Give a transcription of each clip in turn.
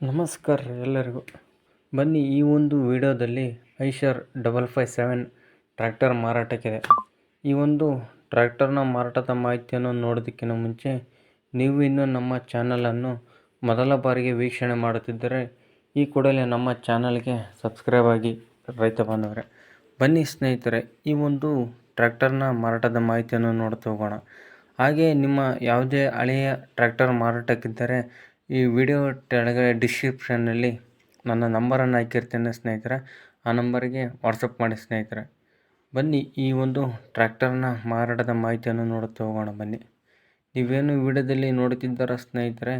ನಮಸ್ಕಾರ ಎಲ್ಲರಿಗೂ. ಬನ್ನಿ ಈ ಒಂದು ವಿಡಿಯೋದಲ್ಲಿ Eicher double five seven tractor ಮಾರಾಟಕ್ಕಿದೆ ಈ ಒಂದು ಟ್ರ್ಯಾಕ್ಟರ್ನ ಮಾರಾಟದ ಮಾಹಿತಿಯನ್ನು ನೋಡೋದಕ್ಕಿಂತ ಮುಂಚೆ ನೀವು ಇನ್ನೂ ನಮ್ಮ ಚಾನಲನ್ನು ಮೊದಲ ಬಾರಿಗೆ ವೀಕ್ಷಣೆ ಮಾಡುತ್ತಿದ್ದರೆ ಈ ಕೂಡಲೇ ನಮ್ಮ ಚಾನಲ್ಗೆ ಸಬ್ಸ್ಕ್ರೈಬ್ ಆಗಿ ರೈತ ಬಾಂಧವರೇ. ಬನ್ನಿ ಸ್ನೇಹಿತರೆ, ಈ ಒಂದು ಟ್ರ್ಯಾಕ್ಟರ್ನ ಮಾರಾಟದ ಮಾಹಿತಿಯನ್ನು ನೋಡ್ತಾ ಹೋಗೋಣ. ಹಾಗೆ ನಿಮ್ಮ ಯಾವುದೇ ಹಳೆಯ ಟ್ರ್ಯಾಕ್ಟರ್ ಮಾರಾಟಕ್ಕಿದ್ದರೆ ಈ ವಿಡಿಯೋ ಕೆಳಗಡೆ ಡಿಸ್ಕ್ರಿಪ್ಷನ್ನಲ್ಲಿ ನನ್ನ ನಂಬರನ್ನು ಹಾಕಿರ್ತೇನೆ ಸ್ನೇಹಿತರೆ. ಆ ನಂಬರಿಗೆ ವಾಟ್ಸಪ್ ಮಾಡಿ ಸ್ನೇಹಿತರೆ. ಬನ್ನಿ ಈ ಒಂದು ಟ್ರ್ಯಾಕ್ಟರ್ನ ಮಾರಾಟದ ಮಾಹಿತಿಯನ್ನು ನೋಡುತ್ತಾ ಹೋಗೋಣ ಬನ್ನಿ. ನೀವೇನು ವಿಡಿಯೋದಲ್ಲಿ ನೋಡುತ್ತಿದ್ದಾರ ಸ್ನೇಹಿತರೆ?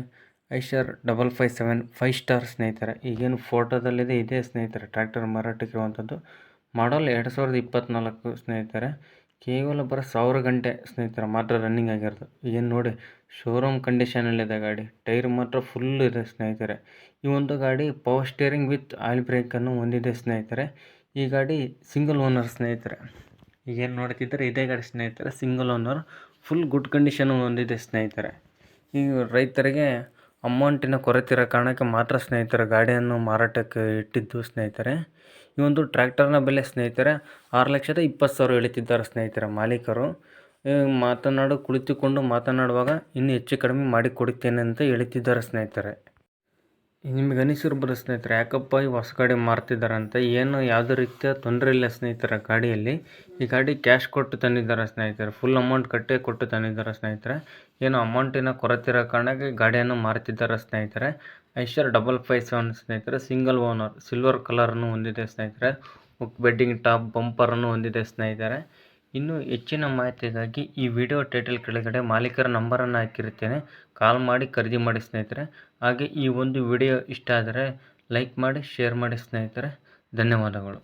Eicher double five seven five star ಸ್ನೇಹಿತರೆ. ಈಗೇನು ಫೋಟೋದಲ್ಲಿದೆ ಇದೇ ಸ್ನೇಹಿತರೆ ಟ್ರ್ಯಾಕ್ಟರ್ ಮಾರಾಟಕ್ಕಿರುವಂಥದ್ದು. ಮಾಡಲ್ ಎರಡು ಸಾವಿರದ ಇಪ್ಪತ್ತ್ನಾಲ್ಕು ಸ್ನೇಹಿತರೆ. ಕೇವಲ ಬರ ಸಾವಿರ ಗಂಟೆ ಸ್ನೇಹಿತರೆ, ಮಾತ್ರ ರನ್ನಿಂಗ್ ಆಗಿರೋದು. ಏನು ನೋಡಿ ಶೋರೂಮ್ ಕಂಡೀಷನಲ್ಲಿದೆ ಗಾಡಿ. ಟೈರ್ ಮಾತ್ರ ಫುಲ್ ಇದೆ ಸ್ನೇಹಿತರೆ. ಈ ಒಂದು ಗಾಡಿ ಪವರ್ ಸ್ಟೇರಿಂಗ್ ವಿತ್ ಆಯಿಲ್ ಬ್ರೇಕನ್ನು ಹೊಂದಿದೆ ಸ್ನೇಹಿತರೆ. ಈ ಗಾಡಿ ಸಿಂಗಲ್ ಓನರ್ ಸ್ನೇಹಿತರೆ. ಈಗೇನು ನೋಡ್ತಿದ್ದಾರೆ, ಇದೇ ಗಾಡಿ ಸ್ನೇಹಿತರೆ single owner full good condition ಹೊಂದಿದೆ ಸ್ನೇಹಿತರೆ. ಈ ರೈತರಿಗೆ ಅಮೌಂಟಿನ ಕೊರತೆ ಇರೋ ಕಾರಣಕ್ಕೆ ಮಾತ್ರ ಸ್ನೇಹಿತರೆ ಗಾಡಿಯನ್ನು ಮಾರಾಟಕ್ಕೆ ಇಟ್ಟಿದ್ದು ಸ್ನೇಹಿತರೆ. ಈ ಒಂದು ಟ್ರ್ಯಾಕ್ಟರ್ನ ಬೆಲೆ ಸ್ನೇಹಿತರೆ ಆರು ಲಕ್ಷದ ಇಪ್ಪತ್ತು ಸಾವಿರ ಹೇಳುತ್ತಿದ್ದಾರೆ ಸ್ನೇಹಿತರೆ ಮಾಲೀಕರು. ಮಾತನಾಡು ಕುಳಿತುಕೊಂಡು ಮಾತನಾಡುವಾಗ ಇನ್ನೂ ಹೆಚ್ಚು ಕಡಿಮೆ ಮಾಡಿ ಕೊಡುತ್ತೇನೆ ಅಂತ ಹೇಳುತ್ತಿದ್ದಾರೆ ಸ್ನೇಹಿತರೆ. ನಿಮಗೆ ಅನಿಸಿರ್ಬೋದು ಸ್ನೇಹಿತರೆ, ಯಾಕಪ್ಪ ಈ ಹೊಸ ಗಾಡಿ ಮಾರ್ತಿದ್ದಾರಂತ? ಏನು ಯಾವುದೇ ರೀತಿಯ ತೊಂದರೆ ಇಲ್ಲ ಸ್ನೇಹಿತರ ಗಾಡಿಯಲ್ಲಿ? ಈ ಗಾಡಿ ಕ್ಯಾಶ್ ಕೊಟ್ಟು ತಂದಿದ್ದಾರೆ ಸ್ನೇಹಿತರೆ? ಫುಲ್ ಅಮೌಂಟ್ ಕಟ್ಟೇ ಕೊಟ್ಟು ತಂದಿದ್ದಾರೆ ಸ್ನೇಹಿತರೆ? ಏನು ಅಮೌಂಟಿನ ಕೊರತೆ ಇರೋ ಕಾರಣಕ್ಕೆ ಗಾಡಿಯನ್ನು ಮಾರ್ತಿದ್ದಾರೆ ಸ್ನೇಹಿತರೆ? ಐಶರ್ ಡಬಲ್ ಫೈವ್ ಸೆವೆನ್ ಸ್ನೇಹಿತರೆ ಸಿಂಗಲ್ ಓನರ್ ಸಿಲ್ವರ್ ಕಲರನ್ನು ಹೊಂದಿದೆ ಸ್ನೇಹಿತರೆ. ಬೆಡ್ಡಿಂಗ್ ಟಾಪ್ ಬಂಪರನ್ನು ಹೊಂದಿದೆ ಸ್ನೇಹಿತರೆ. ಇನ್ನು ಹೆಚ್ಚಿನ ಮಾಹಿತಿಗಾಗಿ ಈ ವಿಡಿಯೋ ಟೈಟಲ್ ಕೆಳಗಡೆ ಮಾಲೀಕರ ನಂಬರನ್ನು ಹಾಕಿರುತ್ತೇನೆ. ಕಾಲ್ ಮಾಡಿ ಖರೀದಿ ಮಾಡಿ ಸ್ನೇಹಿತರೆ. ಹಾಗೆ ಈ ಒಂದು ವಿಡಿಯೋ ಇಷ್ಟ ಆದರೆ ಲೈಕ್ ಮಾಡಿ, ಶೇರ್ ಮಾಡಿ ಸ್ನೇಹಿತರೆ. ಧನ್ಯವಾದಗಳು.